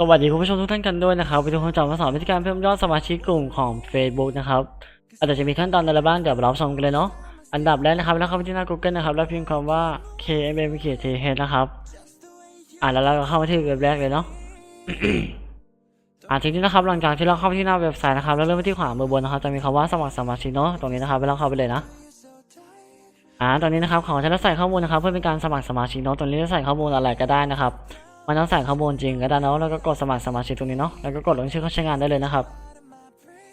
สวัสดีคุณผู้ชมทุกท่านกันด้วยนะครับวิดีโอจะมาสอนวิธีการเพิ่มยอดสมาชิกกลุ่มของ Facebook นะครับอาจจะมีขั้นตอนอะไรบ้างเดี๋ยวเราชมกันเลยเนาะอันดับแรกนะครับแล้วเข้าไปที่หน้า Google นะครับ แล้วพิมพ์คำว่า KMMKTH นะครับอ่าแล้วเราก็เข้ามาที่เว็บแรกเลยเนาะอ่าทีนี้นะครับหลังจากที่เราเข้าไปที่หน้าเว็บไซต์นะครับแล้วเริ่มที่ขวามือบนนะครับจะมีคำว่าสมัครสมาชิกเนาะตรงนี้นะครับแล้วเข้าไปเลยนะอ่าตอนนี้นะครับขอจะใส่ข้อมูลนะครับ เพื่อเป็นการสมัครสมาชิกเนาะตรงนี้จะใส่ข้อมูลอะไรก็ได้นะครับ มันต้องใส่ข้อมูลจริงก็ได้เนาะแล้วก็กดสมัครสมาชิกตรงนี้เนาะแล้วก็กดลงชื่อเข้าใช้งานได้เลยนะครับ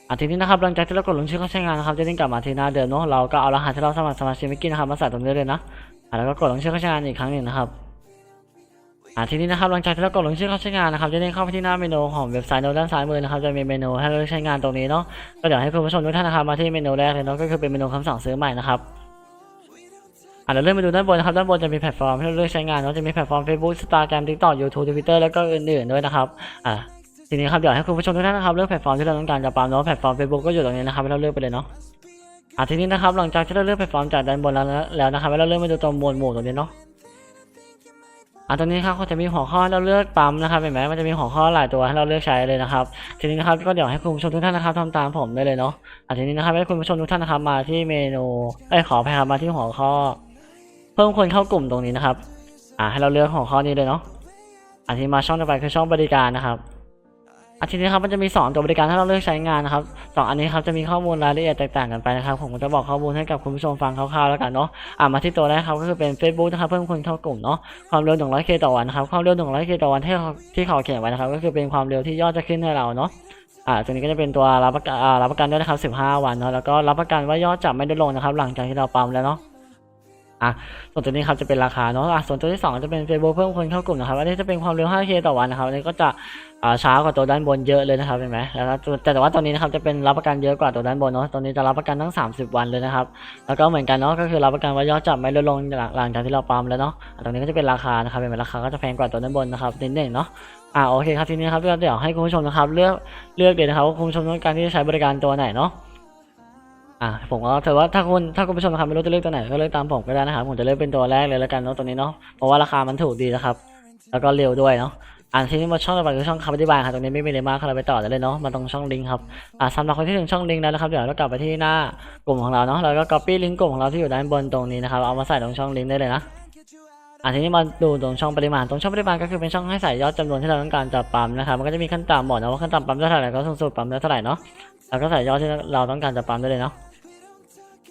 อะทีนี้นะครับหลังจากที่เรากดลงชื่อเข้าใช้งานนะครับจะเด้กลับมาที่หน้าเดิมเนาะเราก็เอารหัสที่เราสมัครสมาชิกเมื่อกี้นะครับมาใส่ตรงนี้เลยนะอะแล้วก็กดลงชื่อเข้าใช้งานอีกครั้งหนึ่งนะครับอะทีนี้นะครับหลังจากที่เรากดลงชื่อเข้าใช้งานนะครับจะเด้เข้าไปที่หน้าเมนูของเว็บไซต์โน้ตด้านซ้ายมือนะครับจะมีเมนูให้เราเลือกใช้งานตรงนี้เนาะก็เดี๋ยวให้คุณผู้ชมทุกท่านนะครับมาที่เมนูแรกเลยเนาะก็คือเป็นเมนูคำสั่งซื้อใหม่นะครับ อะเราเลื่อนไปดูด้านบนนะครับ ด้านบนจะมีแพลตฟอร์มให้เราเลือกใช้งานเนาะจะมีแพลตฟอร์ม Facebook Instagram TikTok YouTube Twitter แล้วก็อื่นๆด้วยนะครับอะทีนี้ครับเดี๋ยวให้คุณผู้ชมทุกท่านนะครับเลือกแพลตฟอร์มที่เราต้องการจะปรับเนาะแพลตฟอร์ม Facebook ก็อยู่ตรงนี้นะครับให้เราเลือกไปเลยเนาะอะทีนี้นะครับหลังจากที่เราเลือกแพลตฟอร์มจากด้านบนแล้วแล้วนะครับให้เราเลื่อนไปดูตรงหมวดหมู่ตรงนี้เนาะอะตรงนี้ครับเขาจะมีหัวข้อเราเลือกปั๊มนะครับเห็นไหมมันจะมีหัวข้อหลายตัวให้เราเลือกใช้เลยนะครับทีนี้นะครับก็เดี๋ยวให้คุณผู้ชมทุกท่านนะครับทำตามผมได้เลยเนาะอะทีนี้นะครับให้คุณผู้ชมทุกท่านนะครับมาที่เมนูเอ้ยขออภัยครับมาที่หัวข้อ เพิ่มคนเข้ากลุ่มตรงนี้นะครับ อ่าให้เราเลือกหัวข้อนี้เลยเนาะอันที่มาช่องต่อไปคือช่องบริการนะครับอันทีนี้ครับมันจะมีสองตัวบริการถ้าเราเลือกใช้งานนะครับสองอันนี้ครับจะมีข้อมูลรายละเอียดแตกต่างกันไปนะครับผมจะบอกข้อมูลให้กับคุณผู้ชมฟังคร่าวๆแล้วกันเนาะอ่ามาที่ตัวแรกครับก็คือเป็น Facebook นะครับเพิ่มคนเข้ากลุ่มเนาะความเร็ว 100k ต่อวันนะครับความเร็ว 100k ต่อวันที่ที่เขาเขียนไว้นะครับก็คือเป็นความเร็วที่ยอดจะขึ้นให้เราเนาะอ่าตัวนี้ก็จะเป็นตัวรับประกันรับประกันด้วยนะครับ 15 วันเนาะแล้วก็รับประกันว่ายอดจะไม่ลดลงนะครับ หลังจากที่เราปั๊มแล้วเนาะ อะส่วนตัวนี้ครับจะเป็นราคาเนาะอะส่วนตัวที่สองจะเป็น Facebook เพิ่มคนเข้ากลุ่มนะครับอันนี้จะเป็นความเร็ว 5k ต่อวันนะครับอันนี้ก็จะอ่าช้ากว่าตัวด้านบนเยอะเลยนะครับเห็นไหมแล้วแต่แต่ว่าตัวนี้นะครับจะเป็นรับประกันเยอะกว่าตัวด้านบนเนาะตัวนี้จะรับประกันทั้ง 30 วันเลยนะครับแล้วก็เหมือนกันเนาะก็คือรับประกันว่ายอดจะไม่ลดลงหลังจากที่เราปั๊มแล้วเนาะตรงนี้ก็จะเป็นราคานะครับเป็นไหมราคาก็จะแพงกว่าตัวด้านบนนะครับนิดหนึ่งเนาะอ่าโอเคครับทีนี้ครับเดี๋ยวให้คุณผู้ชมนะครับเลือกเลือกเลยนะครับว่าคุณผู้ชมต้องการที่จะใช้บริการตัวไหนเนาะ อ่าผมก็ถือว่าถ้าคุณถ้าคุณผู้ชมนะครับไม่รู้จะเลือกตัวไหนก็เลือกตามผมก็ได้นะครับผมจะเลือกเป็นตัวแรกเลยแล้วกันเนาะตัวนี้เนาะเพราะว่าราคามันถูกดีนะครับ แล้วก็เร็วด้วยเนาะอ่านที่นี้มาช่องต่อไปคือช่องคำอธิบายครับตรงนี้ไม่มีอะไรมากเราไปต่อได้เลยเนาะมาตรงช่องลิงก์ครับอ่าสำหรับคนที่ถึงช่องลิงก์แล้วนะครับเดี๋ยวเรากลับไปที่หน้ากลุ่มของเราเนาะแล้วก็ copy ลิงก์กลุ่มของเราที่อยู่ด้านบนตรงนี้นะครับเอามาใส่ตรงช่องลิงก์ได้เลยนะอ่าทีนี้มาดูตรงช่องปริมาณ ตรงช่องปริมาณก็คือเป็นช่องให้ใส่ยอดจำนวนที่เราต้องการจะปั๊มนะครับ มันก็จะมีขั้นต่ำบอกนะว่าขั้นต่ำปั๊มได้เท่าไหร่ก็สูงสุดปั๊มได้เท่าไหร่เนาะ แล้วก็ใส่ยอดที่เราต้องการจะปั๊มได้เลยเนาะ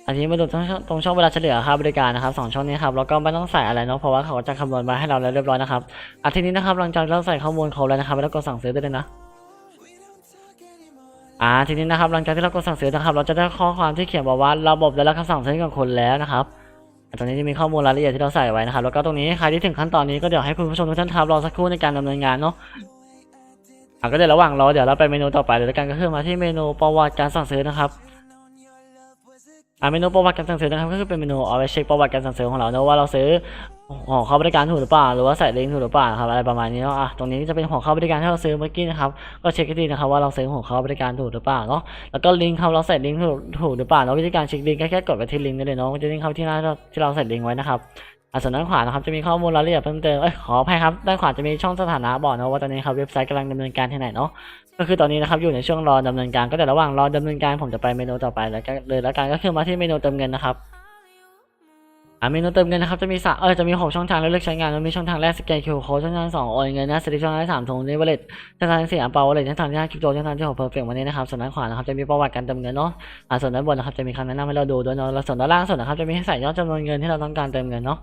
อันนี้มาดูตรงช่องตรงช่องเวลาเฉลี่ยค่าบริการนะครับสองช่องนี้ครับแล้วก็ไม่ต้องใส่อะไรเนาะเพราะว่าเขาจะคำนวณมาให้เราแล้วเรียบร้อยนะครับอะทีนี้นะครับหลังจากเราใส่ข้อมูลเขาแล้วนะครับแล้วก็สั่งซื้อได้เลยนะอ่าทีนี้นะครับหลังจากที่เรากดสั่งซื้อนะครับ เราจะได้ข้อความที่เขียนบอกว่าระบบได้รับคำสั่งซื้อกับคนแล้วนะครับตรงนี้จะมีข้อมูลรายละเอียดที่เราใส่ไว้นะครับ แล้วก็ตรงนี้ใครที่ถึงขั้นตอนนี้ก็เดี๋ยวให้คุณผู้ชมทุกท่านครับรอสักครู่ในการดำเนินงานเนาะอะก็เดี๋ยวระหว่างรอเดี๋ยวเราไปเมนูต่อไปเลยแล้วกันก็คือมาที่เมนูประวัติการสั่งซื้อนะครับ อ่าเมนูประวัติการสั่งซื้อนะครับก็คือเป็นเมนูเอาไว้เช็คประวัติการสั่งซื้อของเราเนอะว่าเราซื้อหัวเข้าบริการถูกหรือเปล่าหรือว่าใส่ลิงก์ถูกหรือเปล่าครับอะไรประมาณนี้เนาะอะตรงนี้จะเป็นหัวเข้าบริการที่เราซื้อเมื่อกี้นะครับก็เช็คให้ดีนะครับว่าเราซื้อหัวเข้าบริการถูกหรือเปล่าเนาะแล้วก็ลิงก์ครับเราใส่ลิงก์ถูกถูกหรือเปล่าเนาะวิธีการเช็คลิงก์ก็แค่กดไปที่ลิงก์ได้เลยเนาะมันจะลิงก์เข้าที่หน้าที่เราใส่ลิงก์ไว้นะครับอะส่วนด้านขวานะครับจะมีข้อมูลรายละเอียดเพิ่มเติมเอ้ยขออภัยครับด้านขวาจะมีช่องสถานะบอกนะว่าตอนนี้ครับเว็บไซต์กำลังดำเนินการที่ไหนเนาะ ก็คือตอนนี้นะครับอยู่ในช่วงรอดำเนินการก็แต่ระหว่างรอดำเนินการผมจะไปเมนูต่อไปแล้วก็เลยแล้วกันก็คือมาที่เมนูเติมเงินนะครับอ่าเมนูเติมเงินนะครับจะมีสะเออจะมีหกช่องทางให้เลือกใช้งานมันมีช่องทางแรกสแกนคิวโค้ดช่องทางสองโอนเงินนะสลิช่องทางสามทงนี้วอลเล็ตช่องทางสี่อัมเปาวอลเล็ตช่องทางที่ห้าคริปโตช่องทางที่หกเพอร์เฟกต์วันนี้นะครับส่วนด้านขวานะครับจะมีประวัติการเติมเงินเนาะอ่าส่วนด้านบนนะครับจะมีคำแนะนำให้เราดูด้วยเนาะแล้วส่วนด้านล่างสุดนนะครับจะมีให้ใส่ยอดจำนวนเงินที่เราต้องการเติมเงินเนาะ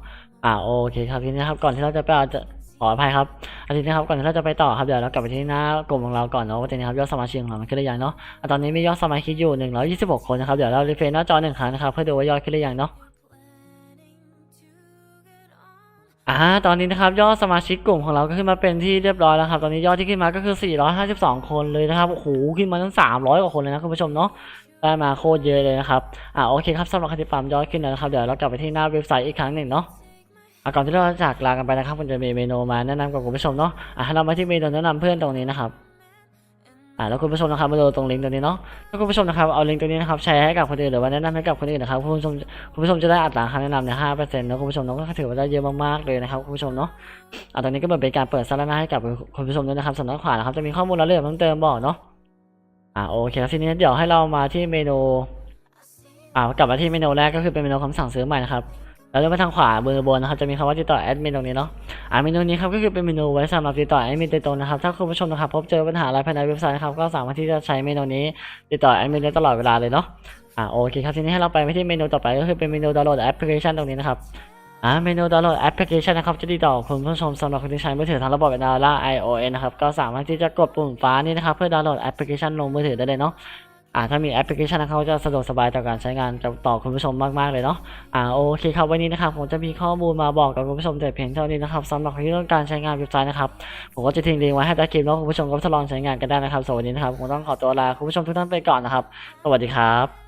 อ่าโอเคครับทีนี้ครับก่อนที่เราจะไปเอาจะขออภัยครับ อันนี้นะครับก่อนที่เราจะไปต่อครับเดี๋ยวเรากลับไปที่หน้ากลุ่มของเราก่อนเนาะว่าตอนนี้ครับยอดสมาชิกของเรามันขึ้นหรือยังเนาะตอนนี้มียอดสมาชิกอยู่ 126 คนนะครับเดี๋ยวเรารีเฟรชหน้าจอหนึ่งครั้งนะครับเพื่อดูว่ายอดขึ้นหรือยังเนาะอ่า ตอนนี้นะครับยอดสมาชิกกลุ่มของเราก็ขึ้นมาเป็นที่เรียบร้อยแล้วครับ ตอนนี้ยอดที่ขึ้นมาก็คือ 452 คนเลยนะครับ โอ้โห ขึ้นมาตั้ง 300 กว่าคนเลยนะคุณผู้ชมเนาะ ได้มาโคตรเยอะเลยนะครับ อ่า โอเคครับสำหรับใครที่ปั๊มยอดขึ้นแล้วนะครับ เดี๋ยวเรากลับไปที่หน้าเว็บไซต์อีกครั้งหนึ่งเนาะ อก่อนที่เราจะจากลากันไปนะครับผมจะมีเมนูมาแนะนำกับคุณผู้ชมเนาะอะเรามาที่เมนูแนะนำเพื่อนตรงนี้นะครับอ่าแล้วคุณผู้ชมนะครับมาดูตรงลิงก์ตัวนี้เนาะแล้วคุณผู้ชมนะครับเอาลิงก์ตัวนี้นะครับแชร์ให้กับคนอื่นหรือว่าแนะนำให้กับคนอื่นนะครับคุณผู้ชมคุณผู้ชมจะได้อัตราค่าแนะนำเนี่ยห้าเปอร์เซ็นต์นะคุณผู้ชมเนาะก็ถือว่าได้เยอะมากๆเลยนะครับคุณผู้ชมเนาะอ่าตอนนี้ก็เหมือนเป็นการเปิดสาระให้กับคุณผู้ชมด้วยนะครับส่วนด้านขวานะครับจะมีข้อมูลรายละเอียดเพิ่มเติมบอกเนาะอ่าโอเคครับทีนี้เดี๋ยวให้เรามาที่เมนูอ่ากลับมาที่เมนูแรกก็คือเป็นเมนูคำสั่งซื้อใหม่นะครับ แล้วเลื่อนไปทางขวามือบนนะครับจะมีคำว่าติดต่อแอดมินตรงนี้เนาะอ่าเมนูนี้ครับก็คือเป็นเมนูไว้สำหรับติดต่อแอดมินโดยตรงนะครับถ้าคุณผู้ชมนะครับพบเจอปัญหาอะไรภายในเว็บไซต์นะครับก็สามารถที่จะใช้เมนูนี้ติดต่อแอดมินได้ตลอดเวลาเลยเนาะอ่าโอเคครับทีนี้ให้เราไปที่เมนูต่อไปก็คือเป็นเมนูดาวน์โหลดแอปพลิเคชันตรงนี้นะครับอ่าเมนูดาวน์โหลดแอปพลิเคชันนะครับจะติดต่อคุณผู้ชมสำหรับคนที่ใช้มือถือทางระบบ Android และ iOS นะครับก็สามารถที่จะกดปุ่มฟ้านี้นะครับเพื่อดาวน์โหลดแอปพลิเคชันลงมือถือได้เลยเนาะ อ่าถ้ามีแอปพลิเคชันเขาจะสะดวกสบายต่อการใช้งานต่อคุณผู้ชมมากๆเลยเนาะอ่าโอเคครับวันนี้นะครับผมจะมีข้อมูลมาบอกกับคุณผู้ชมแต่เพียงเท่านี้นะครับสำหรับคนที่ต้องการใช้งานเว็บไซต์นะครับผมก็จะทิ้งลิงก์ไว้ให้ใต้คลิปแล้วคุณผู้ชมก็ทดลองใช้งานกันได้นะครับสวัสดีนะครับผมต้องขอตัวลาคุณผู้ชมทุกท่านไปก่อนนะครับ สวัสดีครับ